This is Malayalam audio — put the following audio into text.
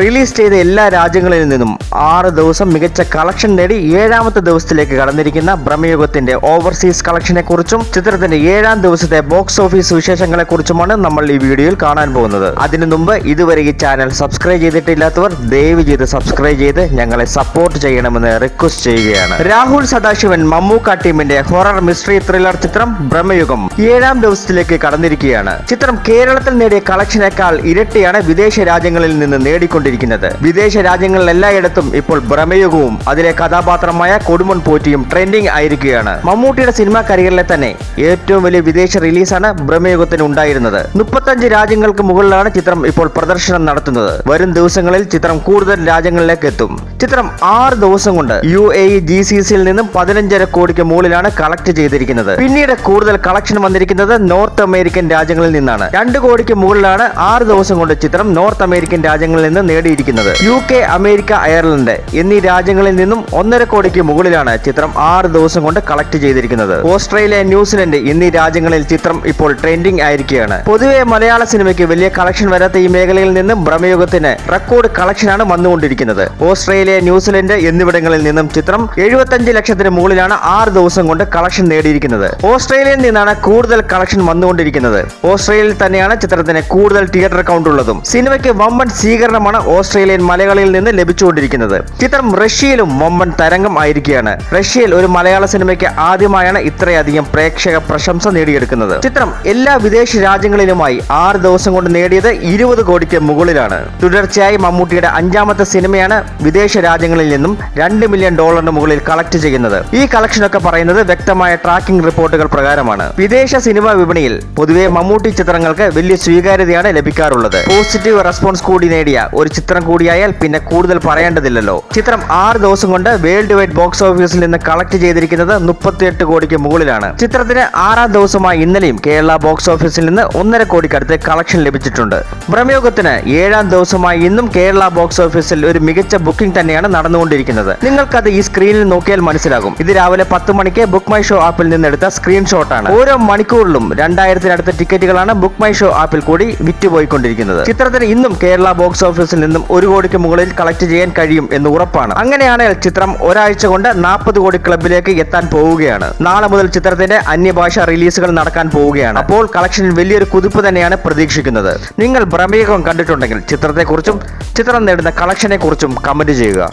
റിലീസ് ചെയ്ത എല്ലാ രാജ്യങ്ങളിൽ നിന്നും ആറ് ദിവസം മികച്ച കളക്ഷൻ നേടി ഏഴാമത്തെ ദിവസത്തിലേക്ക് കടന്നിരിക്കുന്ന ബ്രഹ്മയുഗത്തിന്റെ ഓവർസീസ് കളക്ഷനെ കുറിച്ചും ചിത്രത്തിന്റെ ഏഴാം ദിവസത്തെ ബോക്സ് ഓഫീസ് വിശേഷങ്ങളെ കുറിച്ചുമാണ് നമ്മൾ ഈ വീഡിയോയിൽ കാണാൻ പോകുന്നത്. അതിനു മുമ്പ് ഇതുവരെ ഈ ചാനൽ സബ്സ്ക്രൈബ് ചെയ്തിട്ടില്ലാത്തവർ ദയവ് ചെയ്ത് സബ്സ്ക്രൈബ് ചെയ്ത് ഞങ്ങളെ സപ്പോർട്ട് ചെയ്യണമെന്ന് റിക്വസ്റ്റ് ചെയ്യുകയാണ്. രാഹുൽ സദാശിവൻ മമ്മൂക്ക ടീമിന്റെ ഹൊറർ മിസ്റ്ററി ത്രില്ലർ ചിത്രം ബ്രഹ്മയുഗം ഏഴാം ദിവസത്തിലേക്ക് കടന്നിരിക്കുകയാണ്. ചിത്രം കേരളത്തിൽ നേടിയ കളക്ഷനേക്കാൾ ഇരട്ടിയാണ് വിദേശ രാജ്യങ്ങളിൽ നിന്ന് നേടിക്കൊണ്ടിരിക്കുന്നത് വിദേശ രാജ്യങ്ങളിൽ എല്ലായിടത്തും ഇപ്പോൾ ബ്രഹ്മയുഗവും അതിലെ കഥാപാത്രമായ കൊടുമൺ പോറ്റിയും ട്രെൻഡിംഗ് ആയിരിക്കുകയാണ്. മമ്മൂട്ടിയുടെ സിനിമാ കരിയറിലെ തന്നെ ഏറ്റവും വലിയ വിദേശ റിലീസാണ് ബ്രഹ്മയുഗത്തിന് ഉണ്ടായിരുന്നത്. മുപ്പത്തഞ്ച് രാജ്യങ്ങൾക്ക് മുകളിലാണ് ചിത്രം ഇപ്പോൾ പ്രദർശനം നടത്തുന്നത്. വരും ദിവസങ്ങളിൽ ചിത്രം കൂടുതൽ രാജ്യങ്ങളിലേക്ക് എത്തും. ചിത്രം ആറ് ദിവസം കൊണ്ട് യു എ ജി സി സിയിൽ നിന്നും പതിനഞ്ചര കോടിക്ക് മുകളിലാണ് കളക്ട് ചെയ്തിരിക്കുന്നത്. പിന്നീട് കൂടുതൽ കളക്ഷൻ വന്നിരിക്കുന്നത് നോർത്ത് അമേരിക്കൻ രാജ്യങ്ങളിൽ നിന്നാണ്. രണ്ട് കോടിക്ക് മുകളിലാണ് ആറ് ദിവസം കൊണ്ട് ചിത്രം നോർത്ത് അമേരിക്കൻ രാജ്യങ്ങളിൽ നിന്ന് നേടിയിരിക്കുന്നത്. യു കെ അമേരിക്ക അയർലൻഡ് എന്നീ രാജ്യങ്ങളിൽ നിന്നും ഒന്നര കോടിക്ക് മുകളിലാണ് ചിത്രം ആറ് ദിവസം കൊണ്ട് കളക്ട് ചെയ്തിരിക്കുന്നത്. ഓസ്ട്രേലിയ ന്യൂസിലൻഡ് എന്നീ രാജ്യങ്ങളിൽ ചിത്രം ഇപ്പോൾ ട്രെൻഡിംഗ് ആയിരിക്കുകയാണ്. പൊതുവെ മലയാള സിനിമയ്ക്ക് വലിയ കളക്ഷൻ വരാത്ത ഈ മേഖലയിൽ നിന്നും ഭ്രമയുഗത്തിന് റെക്കോർഡ് കളക്ഷനാണ് വന്നുകൊണ്ടിരിക്കുന്നത്. ഓസ്ട്രേലിയ ന്യൂസിലൻഡ് എന്നിവിടങ്ങളിൽ നിന്നും ചിത്രം എഴുപത്തഞ്ച് ലക്ഷത്തിന് മുകളിലാണ് ആറ് ദിവസം കൊണ്ട് കളക്ഷൻ നേടിയിരിക്കുന്നത്. ഓസ്ട്രേലിയയിൽ നിന്നാണ് കൂടുതൽ കളക്ഷൻ വന്നുകൊണ്ടിരിക്കുന്നത്. ഓസ്ട്രേലിയയിൽ തന്നെയാണ് ചിത്രത്തിന് കൂടുതൽ തിയേറ്റർ അക്കൗണ്ട് ഉള്ളതും. സിനിമയ്ക്ക് വമ്പൻ സ്വീകരണമാണ് ഓസ്ട്രേലിയൻ മലയാളിയിൽ നിന്ന് ലഭിച്ചുകൊണ്ടിരിക്കുന്നത്. ചിത്രം റഷ്യയിലും മൊമ്പൻ തരംഗം ആയിരിക്കുകയാണ്. റഷ്യയിൽ ഒരു മലയാള സിനിമയ്ക്ക് ആദ്യമായാണ് ഇത്രയധികം പ്രേക്ഷക പ്രശംസ നേടിയെടുക്കുന്നത്. ചിത്രം എല്ലാ വിദേശ രാജ്യങ്ങളിലുമായി ആറ് ദിവസം കൊണ്ട് നേടിയത് ഇരുപത് കോടിക്ക് മുകളിലാണ്. തുടർച്ചയായി മമ്മൂട്ടിയുടെ അഞ്ചാമത്തെ സിനിമയാണ് വിദേശ രാജ്യങ്ങളിൽ നിന്നും രണ്ട് മില്യൺ ഡോളറിന് മുകളിൽ കളക്ട് ചെയ്യുന്നത്. ഈ കളക്ഷനൊക്കെ പറയുന്നത് വ്യക്തമായ ട്രാക്കിംഗ് റിപ്പോർട്ടുകൾ പ്രകാരമാണ്. വിദേശ സിനിമാ വിപണിയിൽ പൊതുവെ മമ്മൂട്ടി ചിത്രങ്ങൾക്ക് വലിയ സ്വീകാര്യതയാണ് ലഭിക്കാറുള്ളത്. പോസിറ്റീവ് റെസ്പോൺസ് കൂടി നേടിയ ഒരു ചിത്രം കൂടിയായാൽ പിന്നെ കൂടുതൽ പറയേണ്ടതില്ലല്ലോ. ചിത്രം ആറ് ദിവസം കൊണ്ട് വേൾഡ് വൈഡ് ബോക്സ് ഓഫീസിൽ നിന്ന് കളക്ട് ചെയ്തിരിക്കുന്നത് മുപ്പത്തിയെട്ട് കോടിക്ക് മുകളിലാണ്. ചിത്രത്തിന് ആറാം ദിവസമായി ഇന്നലെയും കേരള ബോക്സ് ഓഫീസിൽ നിന്ന് ഒന്നര കോടിക്കടുത്ത് കളക്ഷൻ ലഭിച്ചിട്ടുണ്ട്. ബ്രഹ്മയോഗത്തിന് ഏഴാം ദിവസമായി ഇന്നും കേരള ബോക്സ് ഓഫീസിൽ ഒരു മികച്ച ബുക്കിംഗ് തന്നെയാണ് നടന്നുകൊണ്ടിരിക്കുന്നത്. നിങ്ങൾക്കത് ഈ സ്ക്രീനിൽ നോക്കിയാൽ മനസ്സിലാകും. ഇത് രാവിലെ പത്ത് മണിക്ക് ബുക്ക് മൈ ഷോ ആപ്പിൽ നിന്നെടുത്ത സ്ക്രീൻഷോട്ടാണ്. ഓരോ മണിക്കൂറിലും രണ്ടായിരത്തിനടുത്ത ടിക്കറ്റുകളാണ് ബുക്ക് മൈ ഷോ ആപ്പിൽ കൂടി വിറ്റുപോയിക്കൊണ്ടിരിക്കുന്നത്. ചിത്രത്തിന് ഇന്നും കേരള ബോക്സ് ഓഫീസിൽ നിന്നും ഒരു കോടിക്ക് മുകളിൽ കളക്ട് ചെയ്യാൻ കഴിയും എന്ന് ഉറപ്പാണ്. അങ്ങനെയാണെങ്കിൽ ചിത്രം ഒരാഴ്ച കൊണ്ട് നാൽപ്പത് കോടി ക്ലബിലേക്ക് എത്താൻ പോവുകയാണ്. നാളെ മുതൽ ചിത്രത്തിന്റെ അന്യഭാഷ റിലീസുകൾ നടക്കാൻ പോവുകയാണ്. അപ്പോൾ കളക്ഷനിൽ വലിയൊരു കുതിപ്പ് തന്നെയാണ് പ്രതീക്ഷിക്കുന്നത്. നിങ്ങൾ ഭ്രമീകം കണ്ടിട്ടുണ്ടെങ്കിൽ ചിത്രത്തെക്കുറിച്ചും ചിത്രം നേടുന്ന കളക്ഷനെ കുറിച്ചും കമന്റ് ചെയ്യുക.